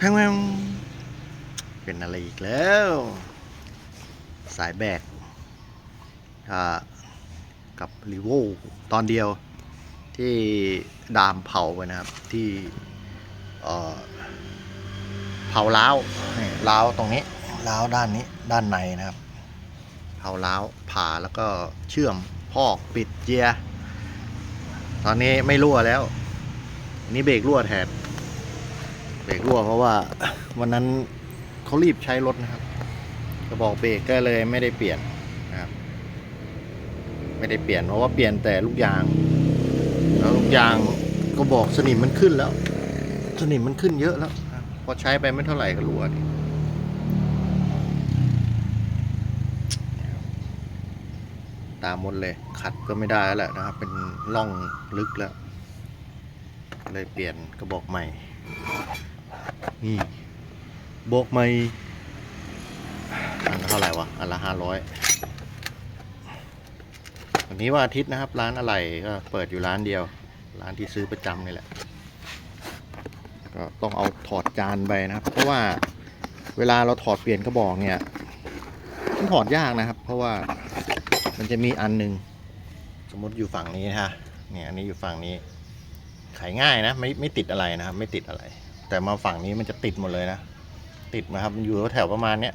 แพงแพงเป็นอะไรอีกแล้ว สายแบกกับรีโวตอนเดียวที่ดามเผาไปนะครับที่เผาล้าวนี่ล้าวตรงนี้ล้าวด้านนี้ด้านในนะครับ เผาล้าวผ่าแล้วก็เชื่อมพอกปิดเจีย ตอนนี้ไม่รั่วแล้วนนี้เบรกรั่วแทน เบรกรั่วเพราะว่าวันนั้นเขารีบใช้รถนะครับ กระบอกเบรกก็เลยไม่ได้เปลี่ยนนะครับ ไม่ได้เปลี่ยนเพราะว่าเปลี่ยนแต่ลูกยาง แล้วลูกยางก็บอกสนิมมันขึ้นแล้ว สนิมมันขึ้นเยอะแล้วพอใช้ไปไม่เท่าไหร่ก็รั่วดิตามหมดเลยขัดก็ไม่ได้แล้วแหละนะครับ เป็นร่องลึกแล้ว เลยเปลี่ยนกระบอกใหม่ นี่โบกไม่อันเท่าไหร่วะ อันละห้าร้อยวันนี้ว่าอาทิตย์นะครับ ร้านอะไรก็เปิดอยู่ร้านเดียว ร้านที่ซื้อประจำนี่แหละ ก็ต้องเอาถอดจานไปนะครับ เพราะว่าเวลาเราถอดเปลี่ยนกระบอกเนี่ยมันถอดยากนะครับ เพราะว่ามันจะมีอันหนึ่งสมมติอยู่ฝั่งนี้นะฮะเนี่ยอันนี้อยู่ฝั่งนี้ขายง่ายนะไม่ไม่ติดอะไรนะครับ ไม่ติดอะไร แต่มาฝั่งนี้มันจะติดหมดเลยนะ ติดนะครับ มันอยู่แถวประมาณเนี้ย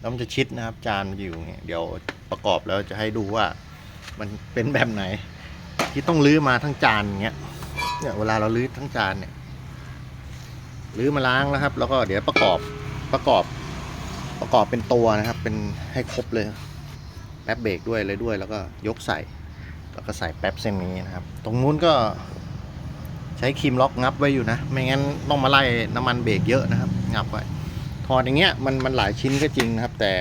แล้วมันจะชิดนะครับ จานมันอยู่อย่างเงี้ยเดี๋ยวประกอบแล้วจะให้ดูว่า มันเป็นแบบไหน ที่ต้องลื้อมาทั้งจานอย่างเงี้ยเนี่ยเวลาเราลื้อทั้งจานเนี่ยลื้อมาล้างแล้วครับ แล้วก็เดี๋ยวประกอบประกอบประกอบเป็นตัวนะครับ เป็นให้ครบเลยแป๊บเบรกด้วยเลยด้วย แล้วก็ยกใส่ แล้วก็ใส่แป๊บเส้นนี้นะครับ ตรงนู้นก็ ใช้ครีมล็อกงับไว้อยู่นะ ไม่งั้นต้องมาไล่น้ำมันเบรกเยอะนะครับ งับไว้ถอดอย่างเงี้ยมันมันหลายชิ้นก็จริงนะครับ แต่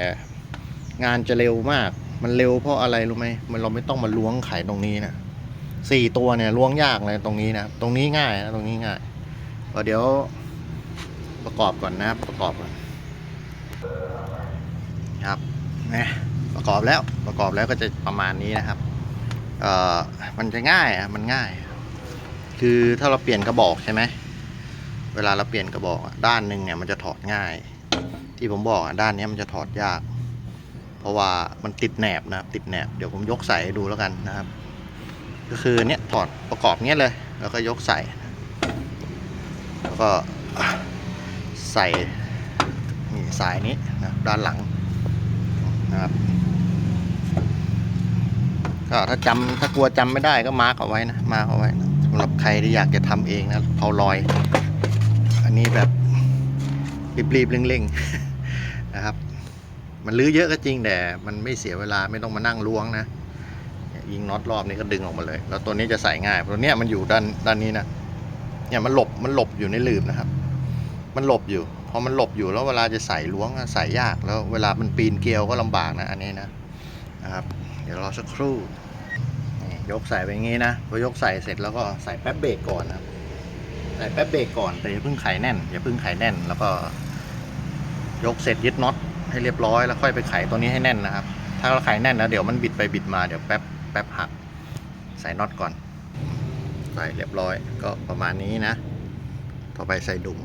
งานจะเร็วมาก มันเร็วเพราะอะไรรู้ไหมมันเราไม่ต้องมาล้วงไขตรงนี้นะสี่ตัวเนี่ยล้วงยากเลยตรงนี้นะตรงนี้ง่ายนะตรงนี้ง่ายก็เดี๋ยวประกอบก่อนนะครับประกอบก่อนครับนะประกอบแล้วประกอบแล้วก็จะประมาณนี้นะครับเอ่อมันจะง่ายอะมันง่าย คือถ้าเราเปลี่ยนกระบอกใช่ไหมเวลาเราเปลี่ยนกระบอกด้านหนึ่งเนี่ยมันจะถอดง่าย ที่ผมบอกด้านนี้มันจะถอดยาก เพราะว่ามันติดแหนบนะครับติดแหนบเดี๋ยวผมยกใส่ดูแล้วกันนะครับ ก็คือเนี้ยถอดประกอบเนี้ยเลย แล้วก็ยกใส่ แล้วก็ใส่นี่สายนี้นะด้านหลังนะครับก็ถ้าจำถ้ากลัวจำไม่ได้ก็มาร์กเอาไว้นะมาร์กเอาไว้นะ สำหรับใครที่อยากจะทำเองนะเผาลอย อันนี้แบบรีบๆเร่งๆนะครับ มันลื้อเยอะก็จริงแต่มันไม่เสียเวลาไม่ต้องมานั่งล้วงนะยิงน็อตรอบนี้ก็ดึงออกมาเลย แล้วตัวนี้จะใส่ง่ายเพราะเนี้ยมันอยู่ด้านด้านนี้นะเนี่ยมันหลบมันหลบอยู่ในลืบนะครับ มันหลบอยู่พอมันหลบอยู่แล้วเวลาจะใส่ล้วงใส่ยากแล้วเวลามันปีนเกลียวก็ลำบากนะอันนี้นะนะครับ เดี๋ยวรอสักครู่ ยกใส่ไปอย่างงี้นะพอยกใส่เสร็จแล้วก็ใส่แป๊บเบรกก่อนนะครับใส่แป๊บเบรกก่อนแต่อย่าเพิ่งไขแน่นอย่าเพิ่งไขแน่น แล้วก็ ยกเสร็จยึดน็อตให้เรียบร้อยแล้วค่อยไปไขตัวนี้ให้แน่นนะครับ ถ้าเราไขแน่นแล้วเดี๋ยวมันบิดไปบิดมาเดี๋ยวแป๊บแป๊บหัก ใส่น็อตก่อน ใส่เรียบร้อยก็ประมาณนี้นะ ต่อไปใส่ดุม